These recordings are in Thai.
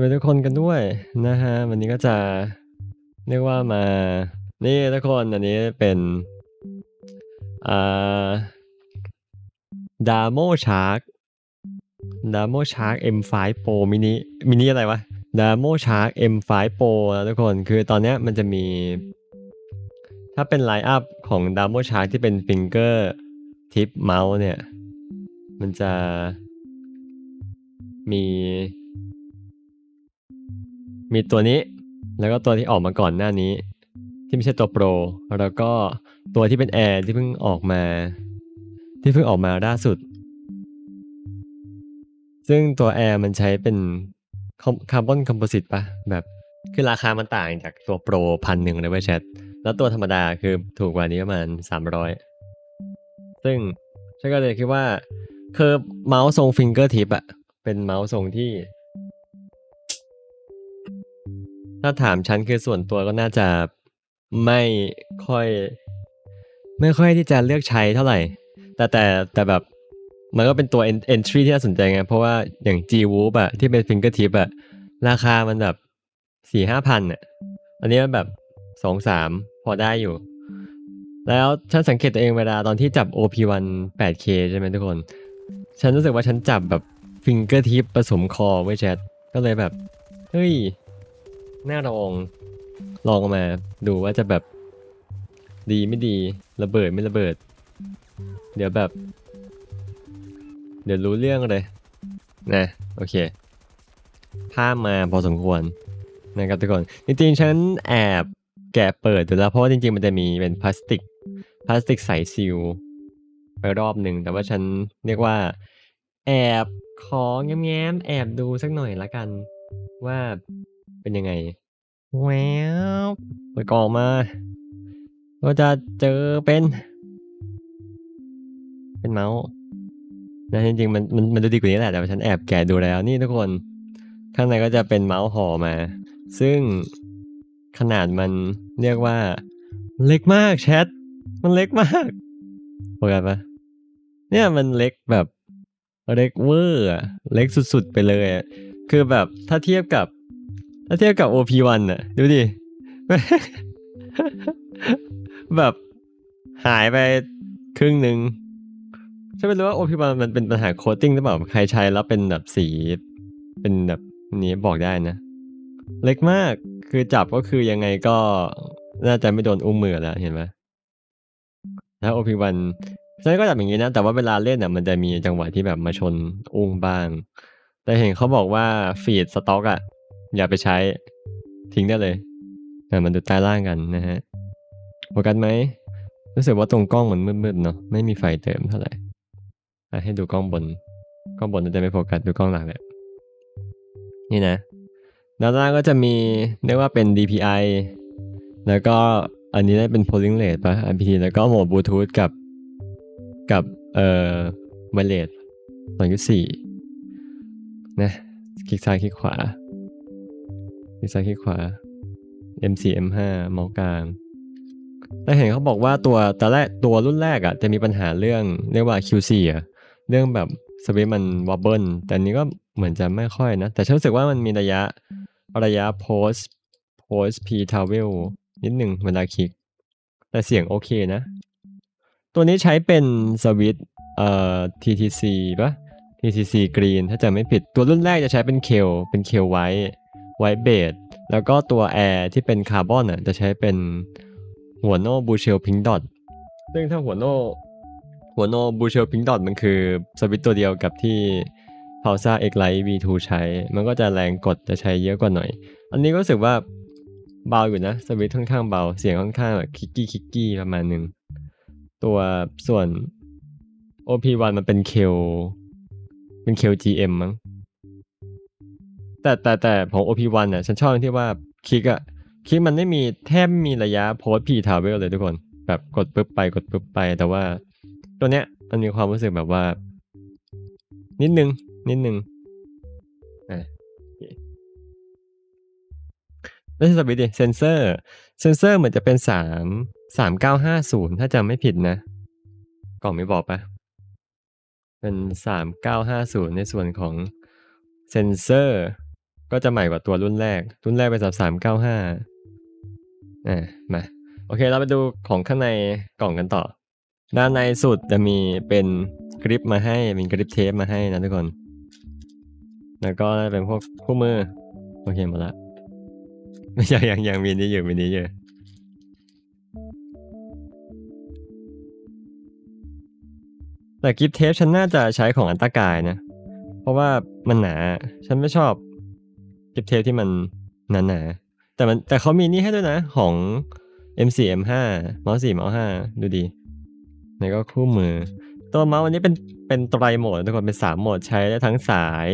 วัสดีทุกคนกันด้วยนะฮะวันนี้ก็จะเรียกว่ามา นี่ทุกคนอันนี้เป็นอ่า Damo Shark Damo Shark M5 Pro mini mini อะไรวะ Damo Shark M5 Pro นะทุกคนคือตอนนี้มันจะมี ถ้าเป็นไลน์อัพของ Damo Shark ที่เป็น finger tip mouse เนี่ย มันจะมี มีตัวนี้ แล้วก็ตัวที่ออกมาก่อนหน้านี้ ที่ไม่ใช่ตัวโปร แล้วก็ตัวที่เป็นแอร์ที่เพิ่งออกมา ที่เพิ่งออกมาล่าสุด ซึ่งตัวแอร์มันใช้เป็นคาร์บอนคอมโพสิตปะแบบคือราคามันต่างจากตัวโปรพันหนึ่งเลยเว้ยแชท แล้วตัวธรรมดาคือถูกกว่านี้ประมาณสามร้อยซึ่งฉันก็เลยคิดว่าคือเมาส์ทรงฟิงเกอร์ทิปอะเป็นเมาส์ทรงที่ ถ้าถามฉันคือส่วนตัวก็น่าจะไม่ค่อย ไม่ค่อยที่จะเลือกใช้เท่าไหร่ แต่แต่แต่แบบมันก็เป็นตัว entry ที่น่าสนใจไง เพราะว่าอย่าง G Whoop อะที่เป็น finger tip อะราคามันแบบสี่ห้าพันอะอันนี้มันแบบสองสามพอได้อยู่ แล้วฉันสังเกตตัวเองเวลาตอนที่จับ OP1 8K ใช่ไหมทุกคน ฉันรู้สึกว่าฉันจับแบบ finger tip ผสมคอไว้แชทก็เลยแบบ เฮ้ย น่าลอง ลองมาดูว่าจะแบบดีไม่ดีระเบิดไม่ระเบิด เดี๋ยวแบบ เดี๋ยวรู้เรื่องเลยนะโอเคภาพมาพอสมควรนะครับทุกคน จริงๆฉันแอบแกะเปิดดูแล้วเพราะว่าจริงๆมันจะมีเป็นพลาสติกพลาสติกใสซีลไปรอบหนึ่งแต่ว่าฉันเรียกว่า แอบขอแง้มๆแอบดูสักหน่อยละกัน ว่า เป็นยังไงแววเปิดกล่องมา ก็จะเจอเป็น เป็นเมาส์นะจริงๆมันมันมันดูดีกว่านี้แหละแต่ว่าฉันแอบแกะดูแล้วนี่ทุกคน ข้างในก็จะเป็นเมาส์ห่อมา ซึ่งขนาดมันเรียกว่า เล็กมากแชท มันเล็กมากโอเคปะเนี่ยมันเล็กแบบเล็กเวอร์อะเล็กสุดๆไปเลยอะคือแบบถ้าเทียบกับ ถ้าเทียบกับ OP1 อะ ดูดิ แบบหายไปครึ่งหนึ่งฉันไม่รู้ว่า OP1 มันเป็นปัญหาโคตติ้งหรือเปล่า ใครใช้แล้วเป็นแบบสี เป็นแบบนี้บอกได้นะ เล็กมากคือจับก็คือยังไงก็น่าจะไม่โดนอุ้มมือแล้วเห็นไหมแล้ว OP1 ฉันก็จับอย่างนี้นะ แต่ว่าเวลาเล่นอะมันจะมีจังหวะที่แบบมาชนอุ้งบ้าง แต่เห็นเขาบอกว่าฟีดสต็อกอะ อย่าไปใช้ทิ้งได้เลยแต่มันดูใต้ล่างกันนะฮะโฟกัสไหมรู้สึกว่าตรงกล้องมันมืดๆเนาะไม่มีไฟเติมเท่าไหร่ให้ดูกล้องบนกล้องบนจะไม่โฟกัสดูกล้องหลังแหละนี่นะด้านล่างก็จะมีเรียกว่าเป็น DPI แล้วก็อันนี้ได้เป็น polling rate ปะ IPT แล้วก็โหมดบลูทูธกับกับเอ่อไวเลสสองจุดสี่นะคลิกซ้ายคลิกขวา คลิกซ้ายคลิกขวา M4 M5 เมาส์กลางแต่เห็นเขาบอกว่าตัวตอนแรกตัวรุ่นแรกอะจะมีปัญหาเรื่องเรียกว่า QC อะเรื่องแบบสวิตมันวอบเบิลแต่นี้ก็เหมือนจะไม่ค่อยนะ แต่ฉันรู้สึกว่ามันมีระยะระยะ post post p travel นิดหนึ่งเวลาคลิก แต่เสียงโอเคนะ ตัวนี้ใช้เป็นสวิตเอ่อ TTC ปะ TTC Green ถ้าจะไม่ผิดตัวรุ่นแรกจะใช้เป็นเคลเป็นเคลไว้ ไว้เบสแล้วก็ตัวแอร์ที่เป็นคาร์บอนอะจะใช้เป็นหัวโน่บูเชลพิงดอทซึ่งถ้าหัวโน่หัวโน่บูเชลพิงดอทมันคือสวิตช์ตัวเดียวกับที่ p a u s a X Lite V2 ใช้ มันก็จะแรงกดจะใช้เยอะกว่าหน่อย อันนี้ก็รู้สึกว่าเบาอยู่นะ สวิตช์ค่อนข้างเบา เสียงค่อนข้างแบบคิกกี้คิกกี้ประมาณหนึ่ง ตัวส่วน OP1 มันเป็นเคลเป็นเคล GM มั้ง แต่แต่แต่ของ OP1 อะฉันชอบที่ว่าคลิกอะคลิกมันไม่มีแทบไม่มีระยะโพสพีทาวเวลเลยทุกคน แบบกดปุ๊บไปกดปุ๊บไป แต่ว่า ตัวเนี้ยมันมีความรู้สึกแบบว่า นิดนึง นิดนึงอะโอเคแล้วสวิตดิเซนเซอร์เซนเซอร์เหมือนจะเป็นสามสามเก้าห้าศูนย์ถ้าจำไม่ผิดนะ กล่องไม่บอกปะเป็นสามเก้าห้าศูนย์ในส่วนของเซนเซอร์ ก็จะใหม่กว่าตัวรุ่นแรก รุ่นแรกเป็นสามสามเก้าห้าอ่ามา โอเค เราไปดูของข้างในกล่องกันต่อ ด้านในสุดจะมีเป็นกริปมาให้ เป็นกริปเทปมาให้นะทุกคน แล้วก็เป็นพวกคู่มือ โอเคหมดละไม่ใช่ยังยังมีนี้อยู่มีนี้อยู่แต่กิฟเทปฉันน่าจะใช้ของอันตากายนะ เพราะว่ามันหนา ฉันไม่ชอบ กิฟเทปที่มันหนาหนาๆแต่มันแต่เขามีนี่ให้ด้วยนะของ M4 M5 เมาส์4เมาส์5ดูดีแล้วก็คู่มือ ตัวเมาส์อันนี้เป็นเป็นไตรโหมดทุกคนเป็น 3 โหมดใช้ได้ทั้งสาย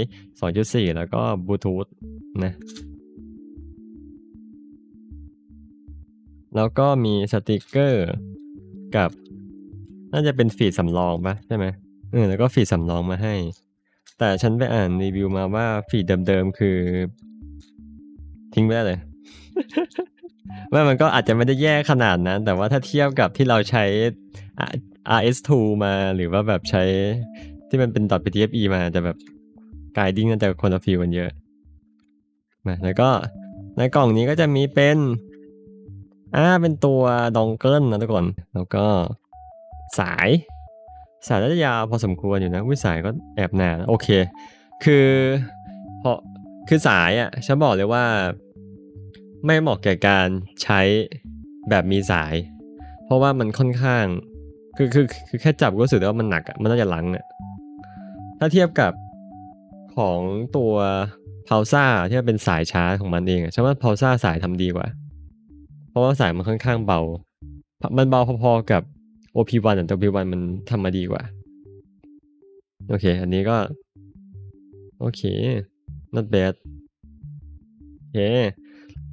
2.4 แล้วก็บลูทูธนะ แล้วก็มีสติกเกอร์กับ น่าจะเป็นฟีดสำรองปะใช่ไหมเออแล้วก็ฟีดสำรองมาให้ แต่ฉันไปอ่านรีวิวมาว่าฟีดเดิมๆคือ ทิ้งไปได้เลย ว่ามันก็อาจจะไม่ได้แย่ขนาดนั้น แต่ว่าถ้าเทียบกับที่เราใช้ R- RS2 มาหรือว่าแบบใช้ที่มันเป็น .ptfe มาจะแบบกายดิ้งน่าจะคนละฟีลกันเยอะมาแล้วก็ในกล่องนี้ก็จะมีเป็นอ่าเป็นตัวดองเกิลนะทุกคน แล้วก็สาย สายน่าจะยาวพอสมควรอยู่นะวิสายก็แอบหนานะโอเค คือพอคือสายอะฉันบอกเลยว่า ไม่เหมาะแก่การใช้แบบมีสาย เพราะว่ามันค่อนข้าง คือคือคือแค่จับก็รู้สึกว่ามันหนักอะมันน่าจะลังอะถ้าเทียบกับของตัวพาวซ่าที่มันเป็นสายชาร์จของมันเองอะฉันว่าพาวซ่าสายทำดีกว่า เพราะว่าสายมันค่อนข้างเบา มันเบาพอๆกับ OP1 แต่ OP1 มันทำมาดีกว่า โอเค อันนี้ก็ โอเค not bad โอเค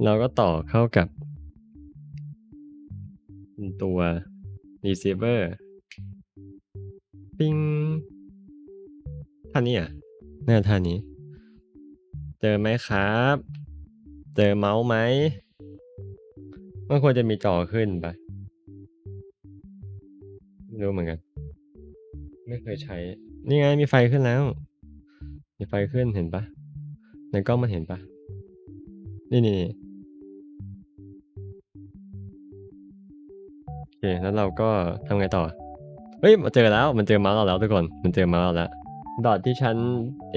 เราก็ต่อเข้ากับ ตัว receiver ปิ้งท่านี้อะน่าท่านี้ เจอไหมครับ เจอเมาส์ไหมมันควรจะมีจอขึ้นปะไม่รู้เหมือนกัน ไม่เคยใช้ นี่ไงมีไฟขึ้นแล้ว มีไฟขึ้นเห็นปะในกล้องมันเห็นปะนี่นี่ เคแล้วเราก็ทำไงต่อ เฮ้ยมาเจอแล้วมันเจอมาส์เราแล้วทุกคน มันเจอมาส์เราแล้วดอทที่ฉัน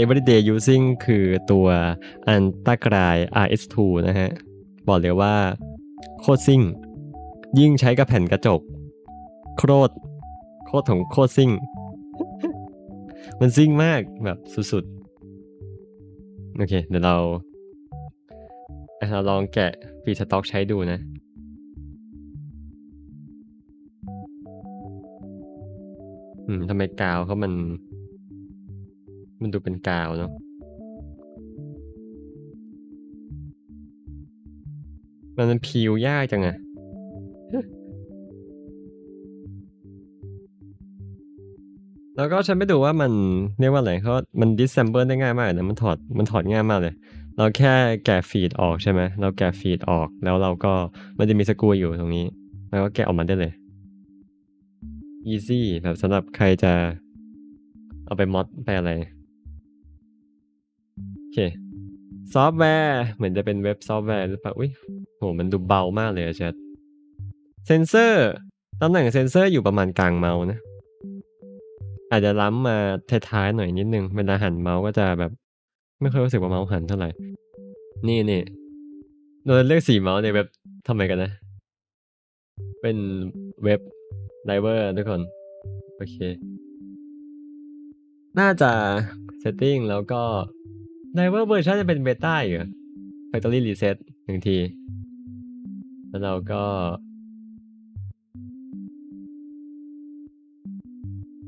everyday using คือตัวอันตากราย RS2 นะฮะ บอกเลยว่าโคตรซิ่ง ยิ่งใช้กับแผ่นกระจก โคตรโคตรของโคตรซิ่ง มันซิ่งมากแบบสุดๆ โอเค เดี๋ยวเราเราลองแกะฟีสต็อกใช้ดูนะ มทำไมกาวเขามัน มันดูเป็นกาวเนาะมันมันพิวยากจังอะแล้วก็ฉันไปดูว่ามันเรียกว่าอะไรเขามัน disassemble ได้ง่ายมากเลยนะมันถอดมันถอดง่ายมากเลย เราแค่แกะฟีดออกใช่ไหมเราแกะฟีดออกแล้วเราก็มันจะมีสกรูอยู่ตรงนี้ แล้วก็แกะออกมาได้เลย easy แบบสำหรับใครจะเอาไปมอดไปอะไร โอเค ซอฟต์แวร์ เหมือนจะเป็นเว็บซอฟต์แวร์หรือเปล่า อุ้ยโห มันดูเบามากเลยอะแชทเซนเซอร์ ตำแหน่งเซนเซอร์อยู่ประมาณกลางเมาส์นะ อาจจะล้ำมาท้ายๆหน่อยนิดนึง เวลาหันเมาส์ก็จะแบบ ไม่ค่อยรู้สึกว่าเมาส์หันเท่าไหร่ นี่นี่โดนเลือกสีเมาส์ในเว็บทำไมกันนะ เป็นเว็บ ไดเวอร์ทุกคน โอเค น่าจะ setting แล้วก็ driver เวอร์ชันจะเป็นเบต้าอยู่ factory reset หนึ่งที แล้วเราก็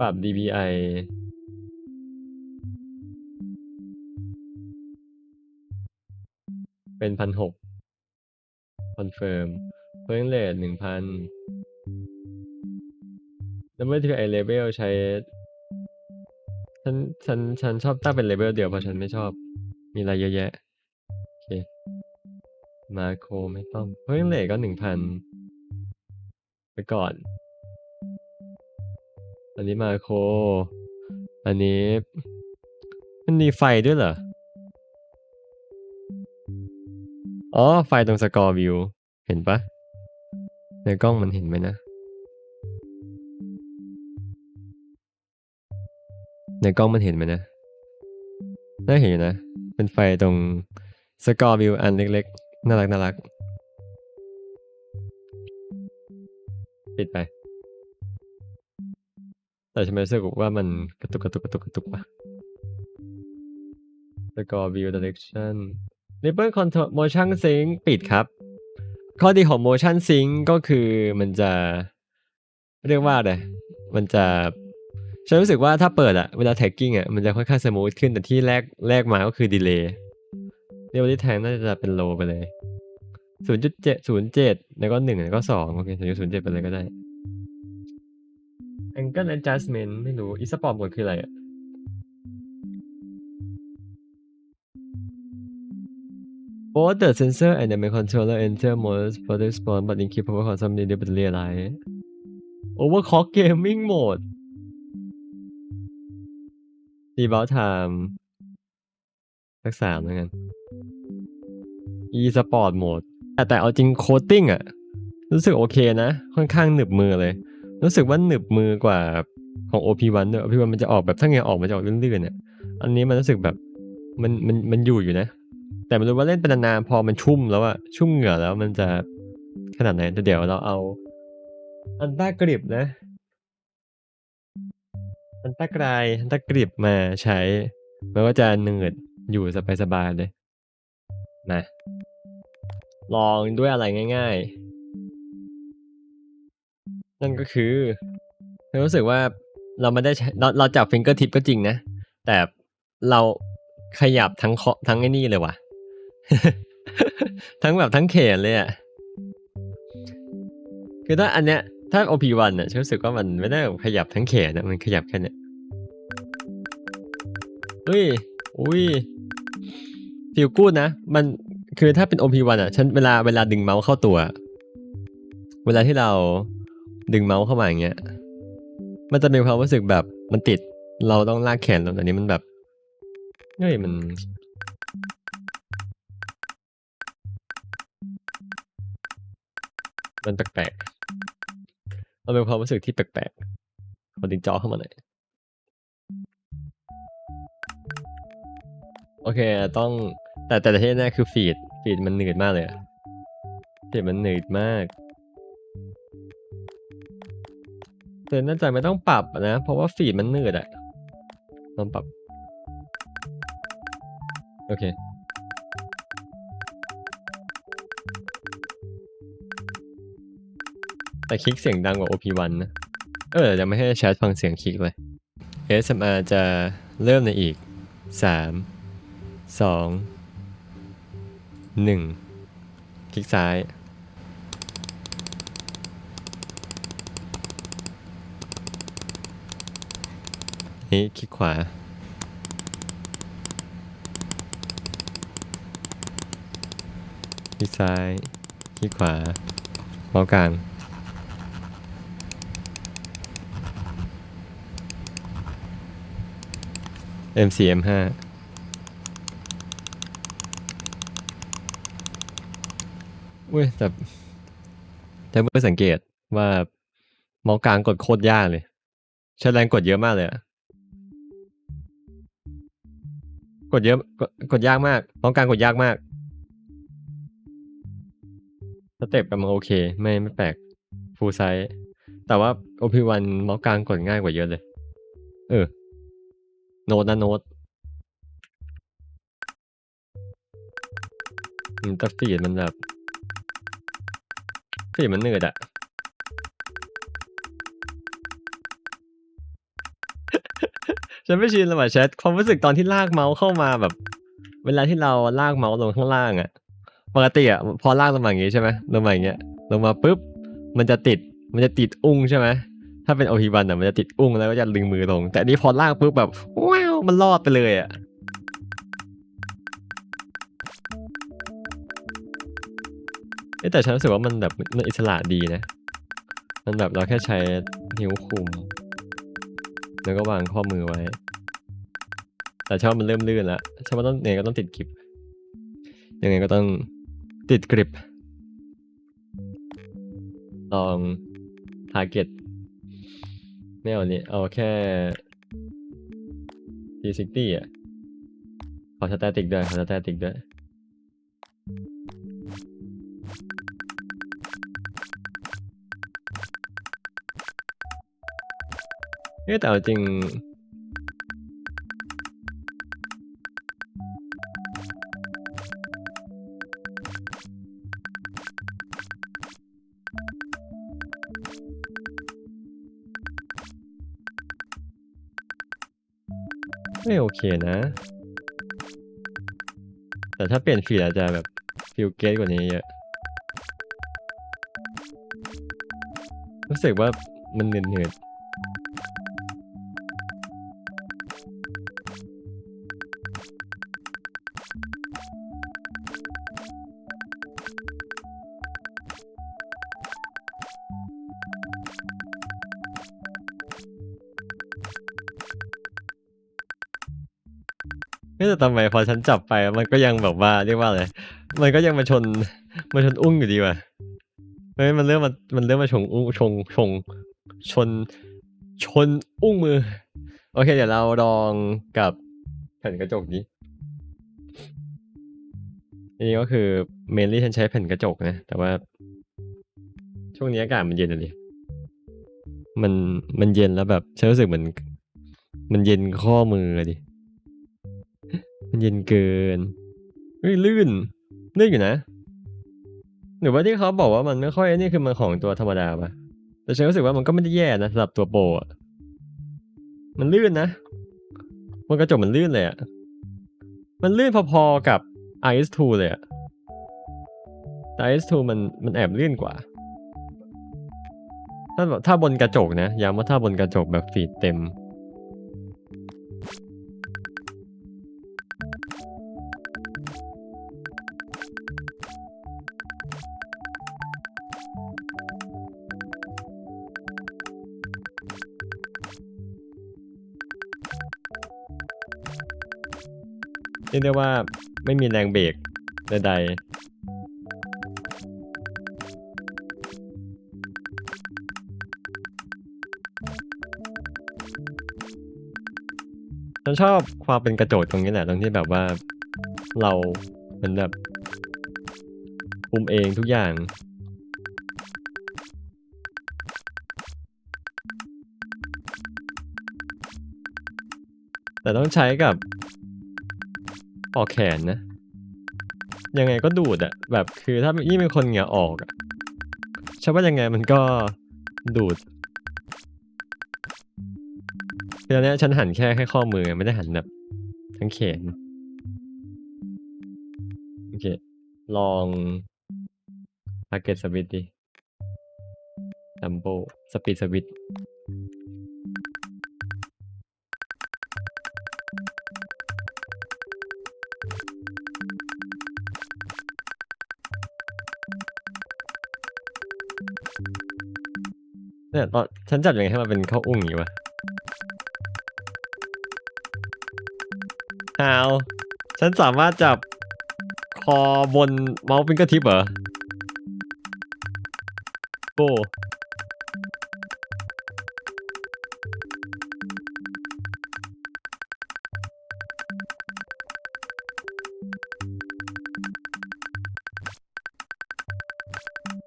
ปรับ DPI เป็นพันหกคอนเฟิร์มเพิ่งเลทหนึ่งพัน แล้วเมื่อ DPI level ใช้ ฉันฉันฉันชอบตั้งเป็นเลเวลเดียวเพราะฉันไม่ชอบ มีอะไรเยอะแยะ โอเค มาโคไม่ต้องเพิ่งเลทก็หนึ่งพันไปก่อน อันนี้มาโค อันนี้ มันมีไฟด้วยเหรอ อ๋อ ไฟตรงสกอร์วิว เห็นปะ ในกล้องมันเห็นไหมนะ ในกล้องมันเห็นไหมนะ น่าเห็นอยู่นะ เป็นไฟตรงสกอร์วิวอันเล็กๆ น่ารักน่ารัก ปิดไป แต่ฉันไม่รู้สึกว่ามันกระตุกกระตุกกระตุกกระตุกปะสกอร์วิว direction Ripple Control Motion Sync ปิดครับ ข้อดีของ Motion Sync ก็คือมันจะ เรียกว่าอะไรมันจะ ฉันรู้สึกว่าถ้าเปิดอะเวลา tagging อะมันจะค่อนข้างสมูทขึ้นแต่ที่แรกแรกมาก็คือ delay เรียกว่าที่แทงน่าจะเป็น low ไปเลย0.7แล้วก็1แล้วก็2โอเค0.07ไปเลยก็ได้ angle adjustment ไม่รู้ e-sport mode คืออะไรอะ Both the sensor and the main controller enter mode for the response but increase power consumption deliberately alive. Overclock gaming mode. Rebound time สักสามแล้วกัน e-sport mode แต่แต่เอาจริงโคดติ้งอะรู้สึกโอเคนะ ค่อนข้างหนึบมือเลย รู้สึกว่าหนึบมือกว่าของ OP1 ด้วย OP1 มันจะออกแบบถ้าไงออกมันจะออกลื่นๆเนี่ยอันนี้มันรู้สึกแบบมันมันมันอยู่อยู่นะ แต่ไม่รู้ว่าเล่นเป็นนานๆพอมันชุ่มแล้วอะชุ่มเหงื่อแล้วมันจะขนาดไหนแต่เดี๋ยวเราเอาอันต้ากริบนะ อันต้ากรายันต้ากริบมาใช้มันก็จะเนืดอยู่สบายๆเลยมาลองด้วยอะไรง่าย ๆ นั่นก็คือเรารู้สึกว่าเราไม่ได้ใช้เราเราจับฟิงเกอร์ทิปก็จริงนะ แต่เราขยับทั้งเคาะทั้งไอ้นี่เลยว่ะ ทั้งแบบทั้งเขนเลยอะ คือถ้าอันเนี้ย ถ้า OP1 อะฉันรู้สึกว่ามันไม่ได้ขยับทั้งแขนนะมันขยับแค่เนี้ยอุ้ยอุ้ยฟีลกูดนะ มันคือถ้าเป็น OP1 อะฉันเวลาเวลาดึงเมาส์เข้าตัว เวลาที่เราดึงเมาส์เข้ามาอย่างเงี้ย มันจะมีความรู้สึกแบบมันติด เราต้องลากแขนลงแต่นี้มันแบบเฮ้ยมันมันแปลกๆ มันเป็นความรู้สึกที่แปลกๆขอดึงจอเข้ามาหน่อยโอเคต้องแต่แต่ที่แน่คือฟีดฟีดมันหนืดมากเลยฟีดมันหนืดมากแต่น่าจะไม่ต้องปรับนะ เพราะว่าฟีดมันหนืดอะลองปรับ โอเค แต่คลิกเสียงดังกว่า OP1 นะ เออยังไม่ให้แชทฟังเสียงคลิกเลย ASMR จะเริ่มในอีก 3 2 1 คลิกซ้าย นี่คลิกขวา คลิกซ้าย คลิกขวาเมาส์กลาง MCM5 เว้ยแต่แต่เมื่อสังเกตว่า เมาส์กลางกดโคตรยากเลย ใช้แรงกดเยอะมากเลยอะกดเยอะกดกดยากมากเมาส์กลางกดยากมากสเต็ปกำลังโอเค ไม่ไม่แปลกฟูลไซส์แต่ว่า OP1 เมาส์กลางกดง่ายกว่าเยอะเลย เออ โน้ตนะโน้ตแต่ฟีดมันแบบฟีดมันเหนื่อยอะฉันไม่ชินเลยว่ะแชทความรู้สึกตอนที่ลากเมาส์เข้ามาแบบ เวลาที่เราลากเมาส์ลงข้างล่างอะปกติอะพอลากลงมาอย่างงี้ใช่ไหมลงมาอย่างเงี้ยลงมาปุ๊บมันจะติดมันจะติดอุ้งใช่ไหม ถ้าเป็นโอพีวันอะมันจะติดอุ้งแล้วก็จะดึงมือลง แต่นี้พอลากปุ๊บแบบว้าวมันรอดไปเลยอะเอ๊ะแต่ฉันรู้สึกว่ามันแบบมันอิสระดีนะ มันแบบเราแค่ใช้นิ้วคุม แล้วก็วางข้อมือไว้ แต่ชอบมันเริ่มลื่นแล้วชอบมันต้องเนี่ยก็ต้องติดกริบยังไงก็ต้องติดกริปลอง target ไม่เอานี้เอาแค่360 อะ ขอสแตติกด้วย ขอสแตติกด้วย เอ๊ะแต่จริง เคนะ แต่ถ้าเปลี่ยนฟีดอาจจะแบบฟิลเกตกว่านี้เยอะ รู้สึกว่ามันเหนื่อย ๆเอ๊ะแต่ทำไมพอฉันจับไปมันก็ยังแบบว่าเรียกว่าอะไร มันก็ยังมาชนมาชนอุ้งอยู่ดีว่ะเฮ้ยมันเริ่มมามันเริ่มมาชงอุ้งชงชงชนชนอุ้งมือ โอเค เดี๋ยวเราลองกับแผ่นกระจกนี้อันนี้ก็คือเมนลี่ฉันใช้แผ่นกระจกนะ แต่ว่า ช่วงนี้อากาศมันเย็นอะดิมันมันเย็นแล้วแบบฉันรู้สึกเหมือน มันเย็นข้อมืออะดิ มันเย็นเกินเฮ้ยลื่นลื่นอยู่นะ หรือว่าที่เขาบอกว่ามันไม่ค่อยนี่คือมันของตัวธรรมดาปะแต่ฉันรู้สึกว่ามันก็ไม่ได้แย่นะสำหรับตัวโปรอะมันลื่นนะบนกระจกมันลื่นเลยอะมันลื่นพอๆกับ IS2 เลยอะแต่ IS2 มันมันแอบลื่นกว่า ถ้าแบบถ้าบนกระจกนะย้ำว่าถ้าบนกระจกแบบฟีดเต็ม เรียกได้ว่าไม่มีแรงเบรกใดๆฉันชอบความเป็นกระโจดตรงนี้แหละตรงที่แบบว่าเราเหมือนแบบคุมเองทุกอย่างแต่ต้องใช้กับ ออกแขนนะ ยังไงก็ดูดอะแบบคือถ้ายิ่เป็นคนเหงื่อออกอะใช่ว่ายังไงมันก็ดูดคือตอนนี้ฉันหันแค่แค่ข้อมือไม่ได้หันแบบ ทั้งแขนโอเค ลองพาเกตสวิตดิดัมโบสปีดส ต่ตอนฉันจับยังไงให้มันเป็นข้าวอุ้งอยู่วะฮาวฉันสามารถจับคอบนเมาส์ฟิงเกอร์ทิปเหรอโอ้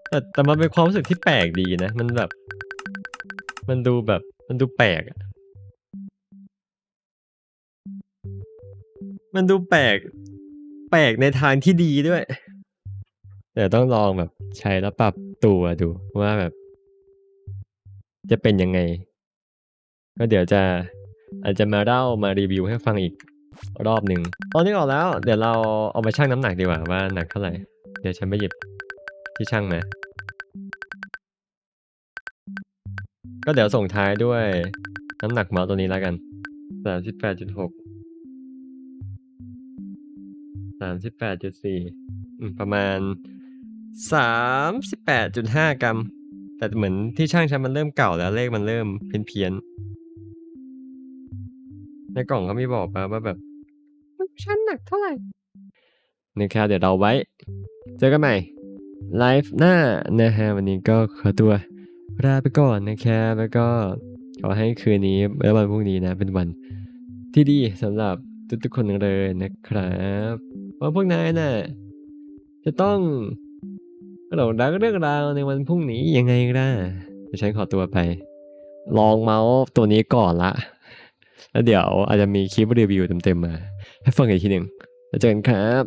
แต่แต่มันเป็นความรู้สึกที่แปลกดีนะ มันแบบ มันดูแบบมันดูแปลกอะมันดูแปลก แปลกในทางที่ดีด้วยเดี๋ยวต้องลองแบบใช้แล้วปรับตัวดูว่าแบบ จะเป็นยังไง ก็เดี๋ยวจะอาจจะมาเล่ามารีวิวให้ฟังอีกรอบหนึ่งตอนนี้ออกแล้ว เดี๋ยวเราเอามาชั่งน้ำหนักดีกว่าว่าหนักเท่าไหร่ เดี๋ยวฉันไปหยิบที่ชั่งมา ก็เดี๋ยวส่งท้ายด้วยน้ำหนักเมาส์ตัวนี้แล้วกันสามสิบแปดจุดหกสามสิบแปดจุดสี่ประมาณสามสิบแปดจุดห้ากรัม แต่เหมือนที่ช่างฉันมันเริ่มเก่าแล้วเลขมันเริ่มเพี้ยนเพียนๆในกล่องเขามีบอกมาว่าแบบ มันชั่งหนักเท่าไหร่นะครับเดี๋ยวเราไว้ เจอกันใหม่ ไลฟ์หน้านะฮะวันนี้ก็ขอตัว ลาไปก่อนนะครับแล้วก็ขอให้คืนนี้และวันพรุ่งนี้นะ เป็นวันที่ดีสำหรับทุกๆคนเลยนะครับว่าพวกนายน่ะจะต้องหลงรักเรื่องราวในวันพรุ่งนี้ยังไงล่ะฉันขอตัวไป ลองเมาส์ตัวนี้ก่อนละแล้วเดี๋ยวอาจจะมีคลิปรีวิวเต็มๆมา ให้ฟังอีกทีหนึ่งแล้วเจอกันครับ